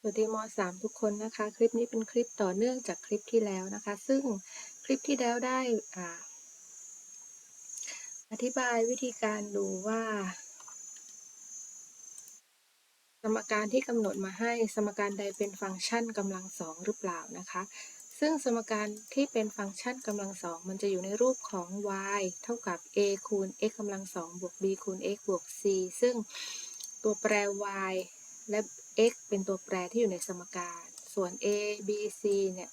สวัสดีม .3 ทุกคนนะคะ คลิปนี้เป็นคลิปต่อเนื่องจากคลิปที่แล้วนะคะ ซึ่งคลิปที่แล้วได้ออธิบายวิธีการดูว่า สมการที่กำหนดมาให้สมการใดเป็นฟังก์ชันกำลังสองหรือเปล่านะคะ ซึ่งสมการที่เป็นฟังก์ชันกำลังสองมันจะอยู่ในรูปของ y เท่ากับ a คูณ x กำลังสองบวก b คูณ x บวก c ซึ่งตัวแปร y และ x เป็นตัวแปรที่อยู่ในสมการ ส่วน a b c เนี่ย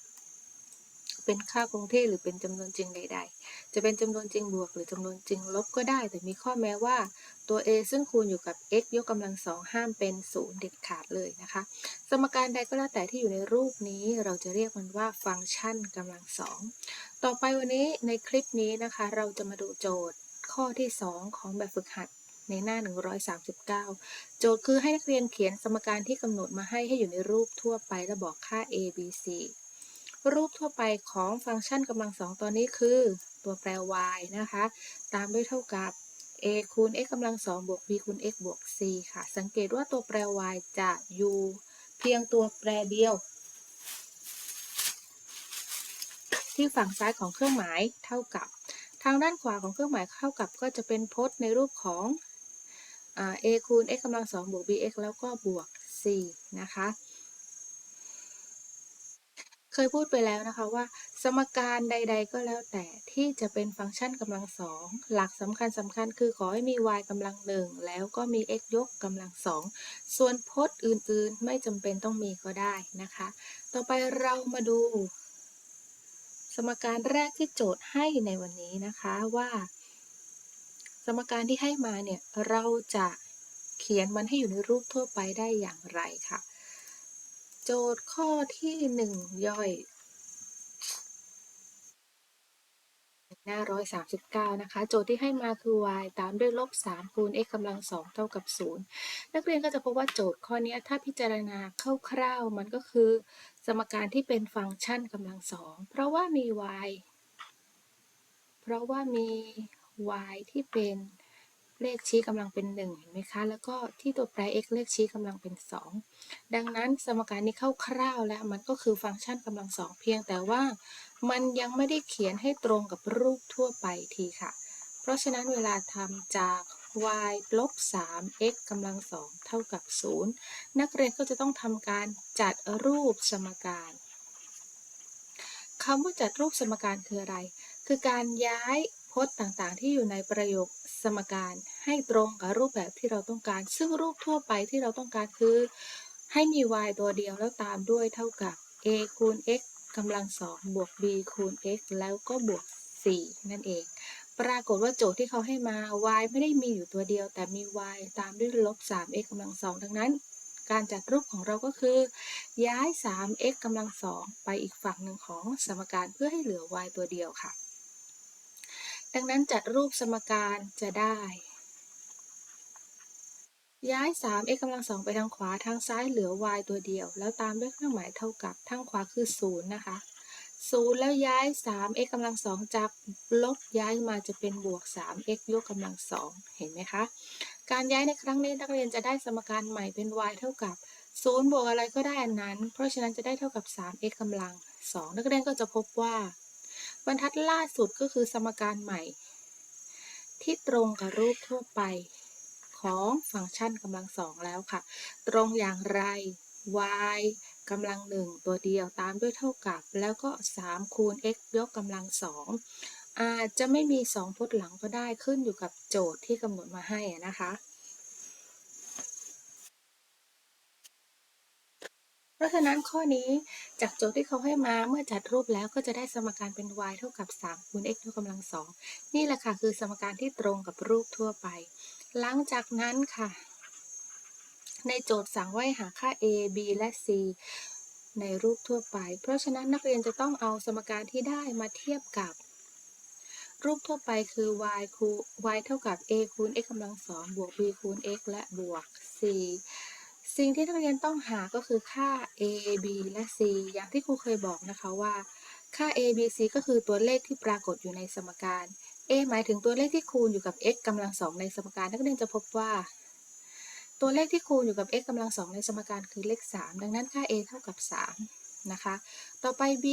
เป็นค่าคงที่หรือเป็นจำนวนจริงใด ๆ จะเป็นจำนวนจริงบวก หรือจำนวนจริงลบก็ได้ แต่มีข้อแม้ว่าตัว a ซึ่งคูณอยู่กับ x ยกกำลังสองห้ามเป็นศูนย์เด็ดขาดเลยนะคะ สมการใดก็แล้วแต่ที่อยู่ในรูปนี้ เราจะเรียกมันว่าฟังก์ชันกำลังสองต่อไปวันนี้ในคลิปนี้นะคะ เราจะมาดูโจทย์ข้อที่ 2 ของแบบฝึกหัด ในหน้า 139 โจทย์คือให้นักเรียนเขียนสมการที่กำหนดมาให้ให้อยู่ในรูปทั่วไปและบอกค่า a b c รูปทั่วไปของฟังก์ชันกำลังสองตัวนี้คือ ตัวแปร y นะคะ ตามด้วยเท่ากับ a คูณ x กำลังสองบวก b คูณ x บวก c ค่ะ สังเกตว่าตัวแปร y จะอยู่เพียงตัวแปรเดียว ที่ฝั่งซ้ายของเครื่องหมายเท่ากับ ทางด้านขวาของเครื่องหมายเท่ากับก็จะเป็นพจน์ในรูปของ a คูณ x กำลังสองบวก bx แล้วก็บวก c นะคะ เคยพูดไปแล้วนะคะว่า สมการใด ๆ ก็แล้วแต่ที่จะเป็นฟังก์ชันกำลังสองหลักสำคัญสำคัญคือขอให้มี y กำลังหนึ่งแล้วก็มี x ยกกำลังสองส่วนพจน์อื่นๆ ไม่จำเป็นต้องมีก็ได้นะคะ ต่อไปเรามาดู สมการแรกที่โจทย์ให้ในวันนี้นะคะว่า สมการที่ให้มาเนี่ยเราจะเขียนมันให้อยู่ในรูปทั่วไปได้อย่างไรค่ะ โจทย์ข้อที่ 1 ย่อยหน้า139 นะคะ โจทย์ที่ให้มาคือ y ตามด้วยลบ 3 คูณ x กำลัง 2 เท่ากับ 0 นักเรียนก็จะพบว่าโจทย์ข้อนี้ถ้าพิจารณาคร่าวๆ มันก็คือ สมการที่เป็นฟังก์ชันกำลังสองเพราะว่ามี y เพราะว่ามี y ที่เป็นเลขชี้กำลังเป็น1เห็นไหมคะ แล้วก็ที่ตัวแปร x เลขชี้กำลังเป็น 2 ดังนั้นสมการนี้คร่าวๆแล้วมันก็คือฟังก์ชันกำลังสองเพียงแต่ว่ามันยังไม่ได้เขียนให้ตรงกับรูปทั่วไปทีค่ะ เพราะฉะนั้นเวลาทำจาก y ลบ 3x กำลังสองเท่ากับ 0 นักเรียนก็จะต้องทำการจัดรูปสมการคำว่าจัดรูปสมการคืออะไร คือการย้าย พจน์ต่างๆ ที่อยู่ในประโยคสมการ ให้ตรงกับรูปแบบที่เราต้องการ ซึ่งรูปทั่วไปที่เราต้องการคือ ให้มี y ตัวเดียวแล้วตามด้วยเท่ากับ a คูณ x กำลังสองบวก b คูณ x แล้วก็บวก 4 นั่นเอง ปรากฏว่าโจทย์ที่เขาให้มา y ไม่ได้มีอยู่ตัวเดียว แต่มี y ตามด้วยลบ 3x กำลังสองดังนั้น การจัดรูปของเราก็คือ ย้าย 3x กำลังสองไปอีกฝั่งหนึ่งของสมการเพื่อให้เหลือ y ตัวเดียวค่ะ ดังนั้นจัดรูปสมการจะได้ ย้าย 3x กำลังสองไปทางขวาทางซ้ายเหลือ y ตัวเดียว แล้วตามด้วยเครื่องหมายเท่ากับทางขวาคือ 0 นะคะ 0 แล้วย้าย 3x กำลังสองจากลบย้ายมาจะเป็นบวก 3x ยกกำลังสองเห็นไหมคะ การย้ายในครั้งนี้นักเรียนจะได้สมการใหม่เป็น y เท่ากับ0บวกอะไรก็ได้อันนั้น เพราะฉะนั้นจะได้เท่ากับ 3x กำลังสองนักเรียนก็จะพบว่า บรรทัดล่าสุดก็คือสมการใหม่ ที่ตรงกับรูปทั่วไปของฟังก์ชันกำลังสองแล้วค่ะ ตรงอย่างไร y กำลังหนึ่งตัวเดียวตามด้วยเท่ากับ แล้วก็ 3 คูณ x ยกกำลังสองอาจจะไม่มี 2พจน์หลังก็ได้ขึ้นอยู่กับโจทย์ที่กำหนดมาให้นะคะ เพราะฉะนั้นข้อนี้จากโจทย์ที่เขาให้มาเมื่อจัดรูปแล้วก็จะได้สมการเป็น y เท่ากับ3คูณ x ยกกำลังสองนี่แหละค่ะคือสมการที่ตรงกับรูปทั่วไป หลังจากนั้นค่ะ ในโจทย์สั่งไว้หาค่า a b และ c ในรูปทั่วไป เพราะฉะนั้นนักเรียนจะต้องเอาสมการที่ได้มาเทียบกับ รูปทั่วไปคือ y คูณ y เท่ากับ a คูณ x กำลังสองบวก b คูณ x และบวก c สิ่งที่นักเรียนต้องหาก็คือค่า a b และ c อย่างที่ครูเคยบอกนะคะว่า ค่า a b c ก็คือตัวเลขที่ปรากฏอยู่ในสมการ a หมายถึงตัวเลขที่คูณอยู่กับ x กำลังสองในสมการนักเรียนจะพบว่า ตัวเลขที่คูณอยู่กับ x กำลังสองในสมการคือเลข 3 ดังนั้นค่า a เท่ากับ 3 นะคะ ต่อไป b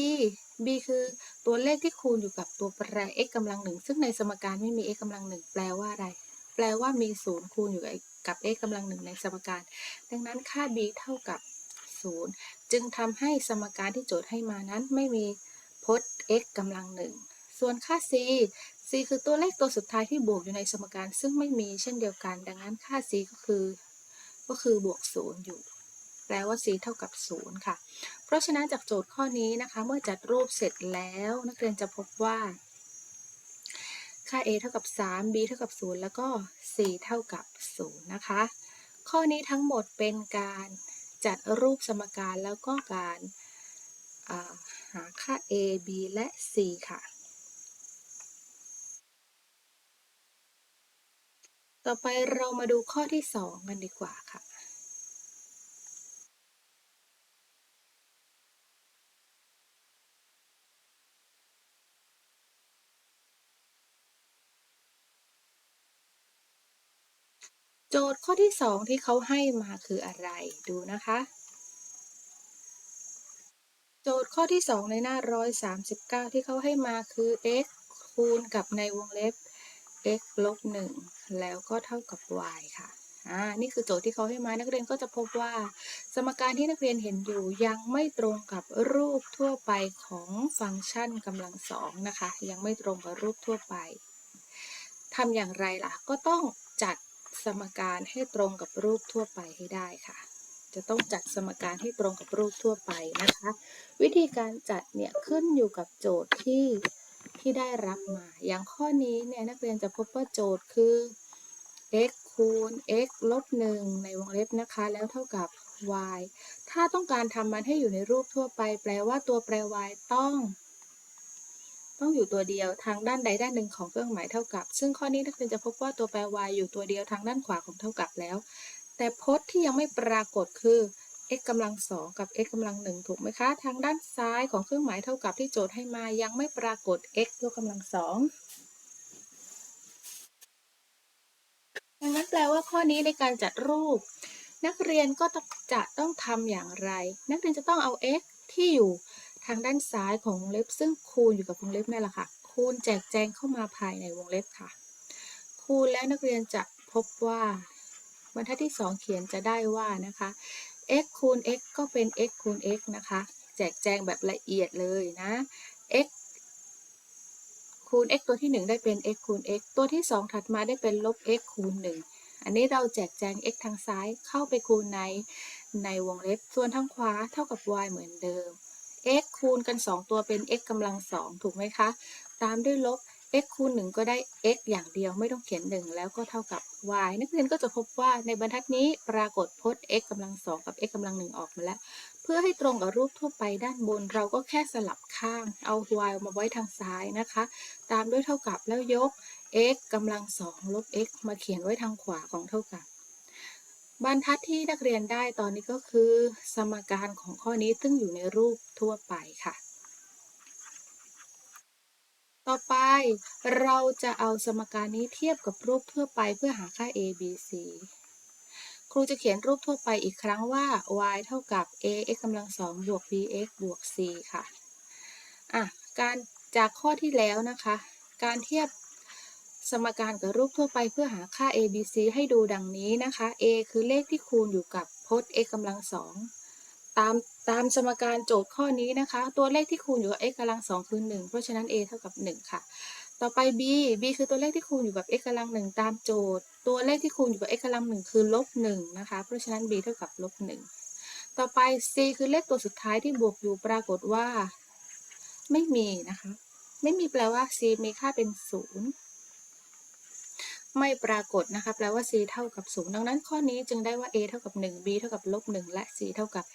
b คือตัวเลขที่คูณอยู่กับตัวแปร x กำลังหนึ่งซึ่งในสมการไม่มี x กำลังหนึ่งแปลว่าอะไร แปลว่ามี 0 คูณอยู่กับ กับ x กำลังหนึ่งในสมการ ดังนั้นค่า b เท่ากับ 0 จึงทำให้สมการที่โจทย์ให้มานั้นไม่มีพจน์ x กำลังหนึ่งส่วนค่า c c คือตัวเลขตัวสุดท้ายที่บวกอยู่ในสมการซึ่งไม่มีเช่นเดียวกัน ดังนั้นค่า c ก็คือก็คือบวก 0 อยู่ แปลว่า c เท่ากับ 0 ค่ะ เพราะฉะนั้นจากโจทย์ข้อนี้นะคะ เมื่อจัดรูปเสร็จแล้ว นักเรียนจะพบว่า ค่า a เท่ากับ 3 b เท่ากับ 0 แล้วก็ c เท่ากับ 0 นะคะ ข้อนี้ทั้งหมดเป็นการจัดรูปสมการแล้วก็การหาค่า a b และ c ค่ะ ต่อไปเรามาดูข้อที่ 2 กันดีกว่าค่ะ โจทย์ข้อที่ 2 ที่เขาให้มาคืออะไรดูนะคะ โจทย์ข้อที่ 2 ในหน้า 139 ที่เขาให้มาคือ x คูณกับในวงเล็บ x ลบ1แล้วก็เท่ากับ y ค่ะอ่านี่คือโจทย์ที่เขาให้มานักเรียนก็จะพบว่า สมการที่นักเรียนเห็นอยู่ยังไม่ตรงกับรูปทั่วไปของฟังก์ชันกำลังสองนะคะ ยังไม่ตรงกับรูปทั่วไปทำอย่างไรล่ะ ก็ต้องจัด สมการให้ตรงกับรูปทั่วไปให้ได้ค่ะ จะต้องจัดสมการให้ตรงกับรูปทั่วไปนะคะ วิธีการจัดเนี่ยขึ้นอยู่กับโจทย์ที่ที่ได้รับมา อย่างข้อนี้เนี่ยนักเรียนจะพบว่าโจทย์คือ x คูณ x ลบ1ในวงเล็บนะคะ แล้วเท่ากับ y ถ้าต้องการทำมันให้อยู่ในรูปทั่วไป แปลว่าตัวแปร y ต้อง ต้องอยู่ตัวเดียวทางด้านใดด้านหนึ่งของเครื่องหมายเท่ากับ ซึ่งข้อนี้นักเรียนจะพบว่าตัวแปร y อยู่ตัวเดียวทางด้านขวาของเท่ากับแล้ว แต่พจน์ที่ยังไม่ปรากฏคือ x กำลังสองกับ x กำลังหนึ่งถูกไหมคะ ทางด้านซ้ายของเครื่องหมายเท่ากับที่โจทย์ให้มายังไม่ปรากฏ x ยกกำลังสองดังนั้นแปลว่าข้อนี้ในการจัดรูป นักเรียนก็จะต้องทำอย่างไร นักเรียนจะต้องเอา x ที่อยู่ ทางด้านซ้ายของวงเล็บ ซึ่งคูณอยู่กับวงเล็บนั่แหละค่ะ คูณแจกแจงเข้ามาภายในวงเล็บค่ะ คูณแล้วนักเรียนจะพบว่าบรรทัดที่ 2 เขียนจะได้ว่านะคะ x คูณ x ก็เป็น x คูณ x นะคะ แจกแจงแบบละเอียดเลยนะ x คูณ x ตัวที่ 1 ได้เป็น x คูณ x ตัวที่ 2 ถัดมาได้เป็นลบ x คูณ 1 อันนี้เราแจกแจง x ทางซ้ายเข้าไปคูณในในวงเล็บ ส่วนทางขวาเท่ากับ y เหมือนเดิม x คูณกัน 2 ตัวเป็น x กำลัง 2 ถูกไหมคะ ตามด้วยลบ x คูณ 1 ก็ได้ x อย่างเดียวไม่ต้องเขียน 1 แล้วก็เท่ากับ y นักเรียนก็จะพบว่าในบรรทัดนี้ปรากฏพจน์ x กำลัง 2 กับ x กำลัง 1 ออกมาแล้ว เพื่อให้ตรงกับรูปทั่วไปด้านบน เราก็แค่สลับข้างเอา y มาไว้ทางซ้ายนะคะ ตามด้วยเท่ากับแล้วยก x กำลัง 2 ลบ x มาเขียนไว้ทางขวาของเท่ากับ บรรทัดที่นักเรียนได้ตอนนี้ก็คือ สมการของข้อนี้ซึ่งอยู่ในรูปทั่วไปค่ะ ต่อไปเราจะเอาสมการนี้เทียบกับรูปทั่วไปเพื่อหาค่า a b c ครูจะเขียนรูปทั่วไปอีกครั้งว่า y เท่ากับ a x กำลังสองบวก b x บวก c ค่ะ อะ การจากข้อที่แล้วนะคะ การเทียบ สมการกับรูปทั่วไปเพื่อหาค่า a b c ให้ดูดังนี้นะคะ a คือเลขที่คูณอยู่กับพจน์ x กำลังสองตามตามสมการโจทย์ข้อนี้นะคะ ตัวเลขที่คูณอยู่กับ x กำลังสองคือ 1 เพราะฉะนั้น a เท่ากับ 1 ค่ะ ต่อไป b b คือตัวเลขที่คูณอยู่กับ x กำลังหนึ่งตามโจทย์ ตัวเลขที่คูณอยู่กับ x กำลังหนึ่งคือลบหนึ่งนะคะ เพราะฉะนั้น b เท่ากับลบหนึ่งต่อไป c คือเลขตัวสุดท้ายที่บวกอยู่ปรากฏว่า ไม่มีนะคะ ไม่มีแปลว่า c มีค่าเป็นศูนย์ ไม่ปรากฏนะคะแปลว่า c เท่ากับ 0 ดังนั้นข้อนี้จึงได้ว่า a เท่ากับ 1 b เท่ากับลบ1และ c เท่ากับ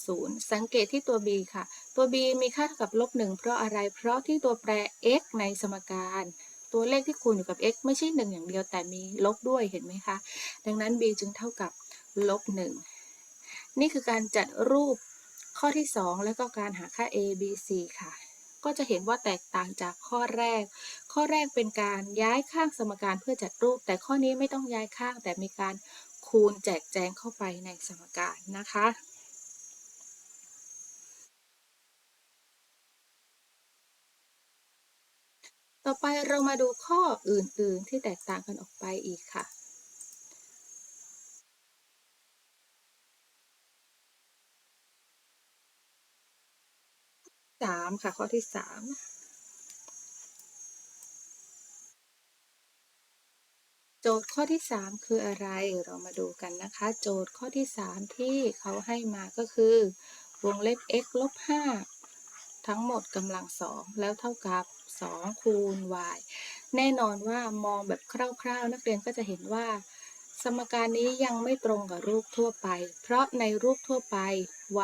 0 สังเกตที่ตัว b ค่ะ ตัว b มีค่าเท่ากับลบ1เพราะอะไร เพราะที่ตัวแปร x ในสมการ ตัวเลขที่คูณอยู่กับ x ไม่ใช่ 1 อย่างเดียวแต่มีลบด้วยเห็นไหมคะ ดังนั้น b จึงเท่ากับลบ1นี่คือการจัดรูปข้อที่ 2 แล้วก็การหาค่า a b c ค่ะ ก็จะเห็นว่าแตกต่างจากข้อแรก ข้อแรกเป็นการย้ายข้างสมการเพื่อจัดรูป แต่ข้อนี้ไม่ต้องย้ายข้างแต่มีการคูณแจกแจงเข้าไปในสมการนะคะต่อไปเรามาดูข้ออื่นๆที่แตกต่างกันออกไปอีกค่ะ สามค่ะ ข้อที่สามโจทย์ข้อที่3คืออะไร เรามาดูกันนะคะ โจทย์ข้อที่3ที่เขาให้มาก็คือ วงเล็บ x ลบ5ทั้งหมดกำลังสองแล้วเท่ากับ 2 คูณ y แน่นอนว่ามองแบบคร่าวๆ นักเรียนก็จะเห็นว่า สมการนี้ยังไม่ตรงกับรูปทั่วไป เพราะในรูปทั่วไป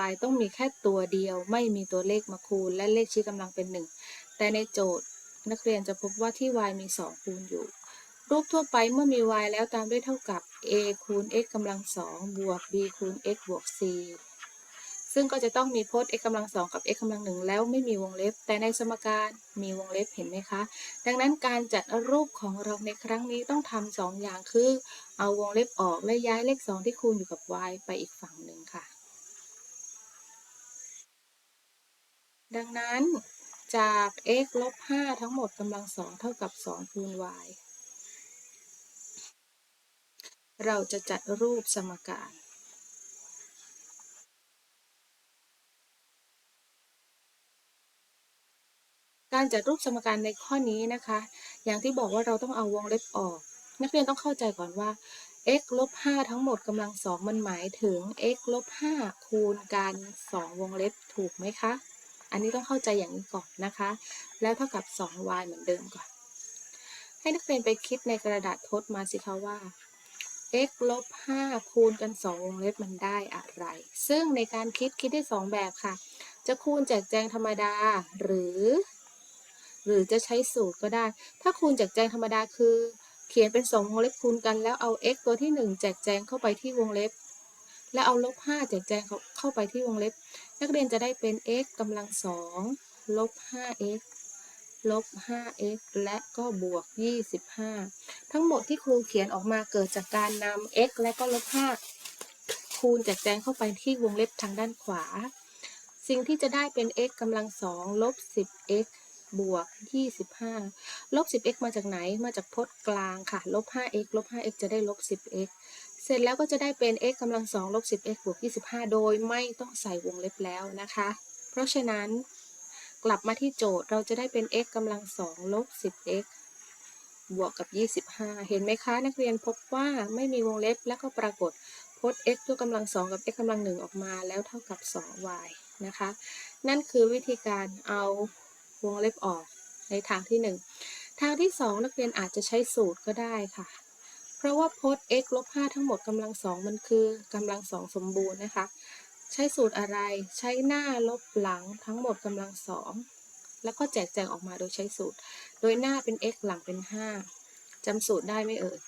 y ต้องมีแค่ตัวเดียว ไม่มีตัวเลขมาคูณ และเลขชี้กำลังเป็น 1 แต่ในโจทย์นักเรียนจะพบว่าที่ y มี 2 คูณอยู่ รูปทั่วไปเมื่อมี y แล้วตามด้วยเท่ากับ a คูณ x กำลังสองบวก b คูณ x บวก c ซึ่งก็จะต้องมีพจน์ x กำลังสองกับ x กำลังหนึ่งแล้วไม่มีวงเล็บ แต่ในสมการมีวงเล็บเห็นไหมคะ ดังนั้นการจัดรูปของเราในครั้งนี้ต้องทำสองอย่างคือ เอาวงเล็บออกและย้ายเลข2ที่คูณอยู่กับ y ไปอีกฝั่งหนึ่งค่ะ ดังนั้นจาก x ลบ 5 ทั้งหมดกำลังสองเท่ากับ 2 คูณ y เราจะจัดรูปสมการการจัดรูปสมการในข้อนี้นะคะ อย่างที่บอกว่าเราต้องเอาวงเล็บออก นักเรียนต้องเข้าใจก่อนว่า x ลบ 5 ทั้งหมดกำลังสองมันหมายถึง x ลบ 5 คูณกัน 2 วงเล็บถูกไหมคะ อันนี้ต้องเข้าใจอย่างนี้ก่อนนะคะ แล้วเท่ากับ 2y เหมือนเดิมก่อน ให้นักเรียนไปคิดในกระดาษทดมาสิคะว่า x ลบ5คูณกัน2วงเล็บมันได้อะไร ซึ่งในการคิดคิดได้ 2 แบบค่ะ จะคูณแจกแจงธรรมดาหรือ หรือจะใช้สูตรก็ได้ ถ้าคูณแจกแจงธรรมดาคือ เขียนเป็น 2 วงเล็บคูณกันแล้วเอา x ตัวที่ 1 แจกแจงเข้าไปที่วงเล็บ แล้วเอาลบ5แจกแจงเข้าไปที่วงเล็บ นักเรียนจะได้เป็น x กำลัง2ลบ 5x ลบ 5x และก็บวก 25 ทั้งหมดที่ครูเขียนออกมาเกิดจากการนำ x และก็ลบ 5 คูณแจกแจงเข้าไปที่วงเล็บทางด้านขวา สิ่งที่จะได้เป็น x กำลัง2ลบ 10x บวก 25 ลบ 10x มาจากไหน มาจากพจน์กลางค่ะ ลบ 5x ลบ 5x จะได้ลบ 10x เสร็จแล้วก็จะได้เป็น x กำลัง2ลบ 10x บวก25 โดยไม่ต้องใส่วงเล็บแล้วนะคะ เพราะฉะนั้นกลับมาที่โจทย์เราจะได้เป็น x กำลัง2ลบ 10x บวกกับ 25 เห็นไหมคะนักเรียนพบว่าไม่มีวงเล็บแล้วก็ปรากฏพจน์ x ยกกำลัง2กับ x กำลัง1ออกมาแล้วเท่ากับ 2y นะคะ นั่นคือวิธีการเอาวงเล็บออกในทางที่ 1 ทางที่ 2 นักเรียนอาจจะใช้สูตรก็ได้ค่ะ ราะว่าพจน์ x ลบ5ทั้งหมดกำลัง2มันคือกำลัง2สมบูรณ์นะคะ ใช้สูตรอะไรใช้หน้าลบหลังทั้งหมดกำลังสองแล้วก็แจกแจงออกมาโดยใช้สูตร โดยหน้าเป็น x หลังเป็น 5จำสูตรได้ไหมเอ่ย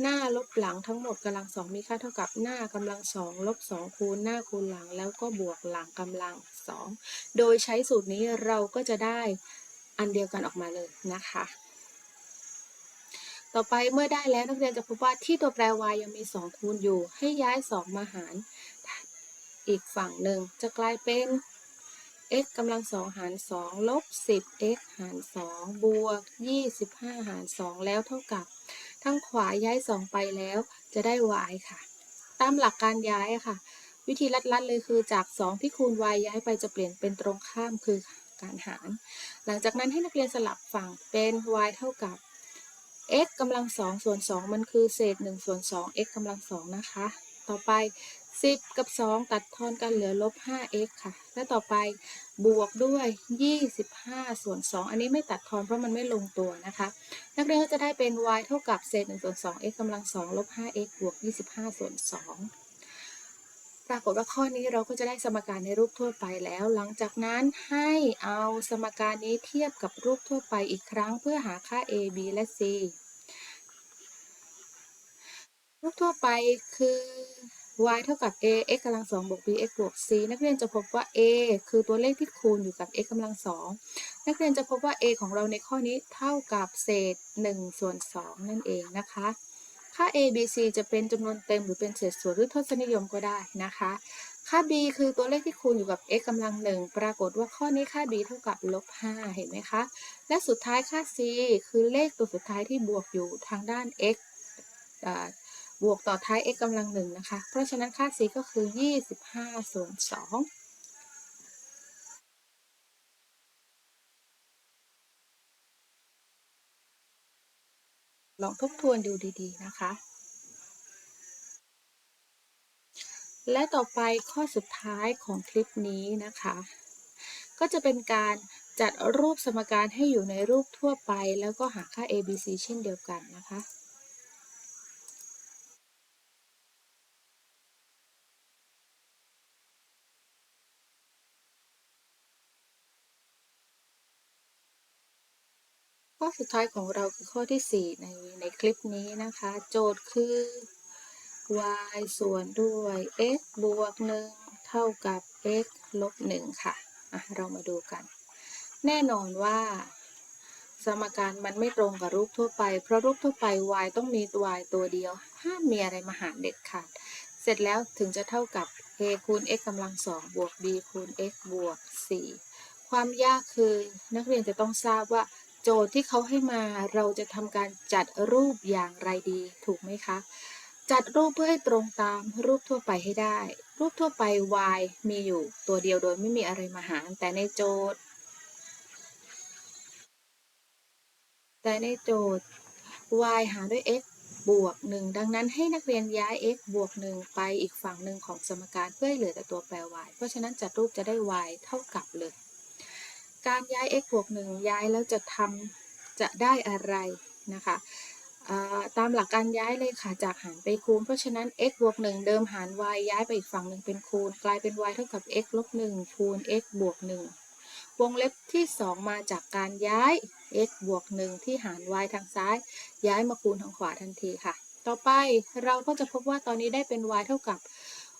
หน้าลบหลังทั้งหมดกำลังสองมีค่าเท่ากับหน้ากำลังสองลบสองคูณหน้าคูณหลัง แล้วก็บวกหลังกำลังสองโดยใช้สูตรนี้เราก็จะได้อันเดียวกันออกมาเลยนะคะ ต่อไปเมื่อได้แล้วนักเรียนจะพบว่าที่ตัวแปร y ยังมี 2 คูณอยู่ ให้ย้าย 2 มาหาร อีกฝั่งหนึ่งจะกลายเป็น x กำลังสองหารสองลบ 10x หารสองบวก 25 หารสองแล้วเท่ากับทางขวาย้าย 2 ไปแล้วจะได้ y ค่ะ ตามหลักการย้ายค่ะ วิธีลัดๆเลยคือจาก 2 ที่คูณ y ย้ายไปจะเปลี่ยนเป็นตรงข้ามคือการหาร หลังจากนั้นให้นักเรียนสลับฝั่งเป็น y เท่ากับ x กำลังสองส่วน2มันคือเศษ1ส่วน2 x กำลังสองนะคะ ต่อไป 10 กับ 2 ตัดทอนกันเหลือลบ 5x ค่ะ และต่อไปบวกด้วย 25 ส่วน 2 อันนี้ไม่ตัดทอนเพราะมันไม่ลงตัวนะคะ นักเรียนก็จะได้เป็น y เท่ากับเศษ1ส่วน 2x กำลัง 2 ลบ 5x บวก 25 ส่วน 2 ปรากฏว่าข้อนี้เราก็จะได้สมการในรูปทั่วไปแล้ว หลังจากนั้นให้เอาสมการนี้เทียบกับรูปทั่วไปอีกครั้งเพื่อหาค่า a b และ c รูปทั่วไปคือ y เท่ากับ a x กำลังสองบวก b x บวก c นักเรียนจะพบว่า a คือตัวเลขที่คูณอยู่กับ x กำลังสองนักเรียนจะพบว่า a ของเราในข้อนี้เท่ากับเศษ1ส่วน2นั่นเองนะคะ ค่า a b c จะเป็นจำนวนเต็มหรือเป็นเศษส่วนหรือทศนิยมก็ได้นะคะ ค่า b คือตัวเลขที่คูณอยู่กับ x กำลังหนึ่งปรากฏว่าข้อนี้ค่า b เท่ากับลบ5เห็นไหมคะ และสุดท้ายค่า c คือเลขตัวสุดท้ายที่บวกอยู่ทางด้าน x บวกต่อท้าย x กำลังหนึ่งนะคะ เพราะฉะนั้นค่า c ก็คือ 25ส่วน2ลองทบทวนดูดีๆ นะคะ และต่อไปข้อสุดท้ายของคลิปนี้นะคะ ก็จะเป็นการจัดรูปสมการให้อยู่ในรูปทั่วไป แล้วก็หาค่า a b c เช่นเดียวกันนะคะ สุดท้ายของเราคือข้อที่ 4 ในในคลิปนี้นะคะ โจทย์คือ y ส่วนด้วย x บวก 1 เท่ากับ x ลบ 1 ค่ะอะ เรามาดูกัน แน่นอนว่า สมการมันไม่ตรงกับรูปทั่วไป เพราะรูปทั่วไป y ต้องมี y ตัวเดียว ห้ามมีอะไรมาหารเด็ดขาด เสร็จแล้วถึงจะเท่ากับ a คูณ x กำลัง2บวก b คูณ x บวก 4 ความยากคือนักเรียนจะต้องทราบว่า โจทย์ที่เขาให้มาเราจะทำการจัดรูปอย่างไรดีถูกไหมคะ จัดรูปเพื่อให้ตรงตามรูปทั่วไปให้ได้ รูปทั่วไป y มีอยู่ตัวเดียวโดยไม่มีอะไรมาหาร แต่ในโจทย์ แต่ในโจทย์ y หารด้วย x บวก 1 ดังนั้นให้นักเรียนย้าย x บวก 1 ไปอีกฝั่งหนึ่งของสมการเพื่อให้เหลือแต่ตัวแปร y เพราะฉะนั้นจัดรูปจะได้ y เท่ากับเลย การย้าย x บวก1ย้ายแล้วจะทำจะได้อะไรนะคะตามหลักการย้ายเลยค่ะจากหารไปคูณ เพราะฉะนั้น x บวก1เดิมหาร y ย้ายไปอีกฝั่งหนึ่งเป็นคูณ กลายเป็น y เท่ากับ x ลบ1คูณ x บวก1วงเล็บที่ 2 มาจากการย้าย x บวก1ที่หาร y ทางซ้าย ย้ายมาคูณทางขวาทันทีค่ะ ต่อไปเราก็จะพบว่าตอนนี้ได้เป็น y เท่ากับ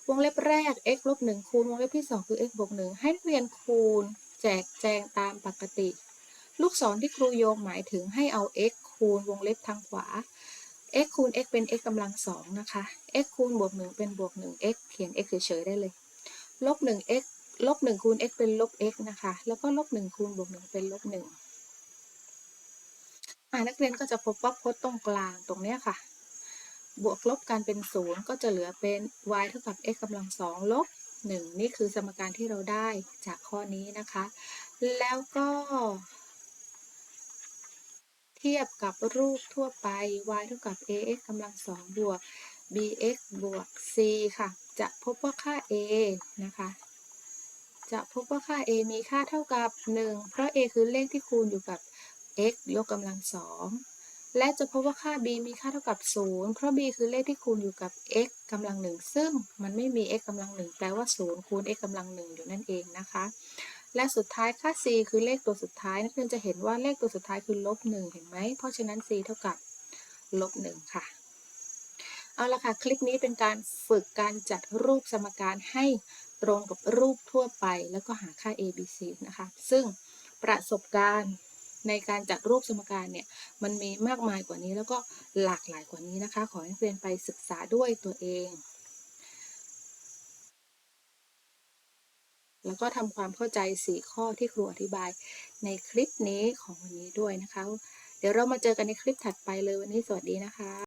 วงเล็บแรก x ลบ1คูณวงเล็บที่ 2 คือ x บวก1ให้เรียนคูณ แจกแจงตามปกติ ลูกศรที่ครูโยงหมายถึงให้เอา x คูณวงเล็บทางขวา x คูณ x เป็น x กำลังสองนะคะ x คูณบวก 1 เป็นบวก 1 x เขียน x เฉยๆได้เลย ลบ 1 x ลบ 1 คูณ x เป็นลบ x นะคะ แล้วก็ลบ 1 คูณบวก 1 เป็นลบ 1 อ่านักเรียนก็จะพบว่าพจน์ตรงกลางตรงเนี้ยค่ะ บวกลบกันเป็น 0 ก็จะเหลือเป็น y เท่ากับ x กำลังสองลบ 1 นี่คือสมการที่เราได้จากข้อนี้นะคะ แล้วก็เทียบกับรูปทั่วไป y เท่ากับ ax กำลังสองบวก bx บวก c ค่ะ จะพบว่าค่า a นะคะจะพบว่าค่า a มีค่าเท่ากับ 1 เพราะ a คือเลขที่คูณอยู่กับ x ยกกำลังสอง และจะพบว่าค่า b มีค่าเท่ากับ 0 เพราะ b คือเลขที่คูณอยู่กับ x กำลังหนึ่งซึ่งมันไม่มี x กำลังหนึ่งแปลว่า 0 คูณ x กำลังหนึ่งอยู่นั่นเองนะคะ และสุดท้ายค่า c คือเลขตัวสุดท้ายนักเรียนจะเห็นว่าเลขตัวสุดท้ายคือลบหนึ่งเห็นไหม เพราะฉะนั้น c เท่ากับลบหนึ่งค่ะ เอาละค่ะ คลิปนี้เป็นการฝึกการจัดรูปสมการให้ตรงกับรูปทั่วไป แล้วก็หาค่า a b c นะคะ ซึ่งประสบการณ์ ในการจัดรูปสมการเนี่ยมันมีมากมายกว่านี้แล้วก็หลากหลายกว่านี้นะคะ ขอให้นักเรียนไปศึกษาด้วยตัวเอง แล้วก็ทำความเข้าใจ 4 ข้อที่ครูอธิบายในคลิปนี้ของวันนี้ด้วยนะคะ เดี๋ยวเรามาเจอกันในคลิปถัดไปเลยวันนี้สวัสดีนะคะ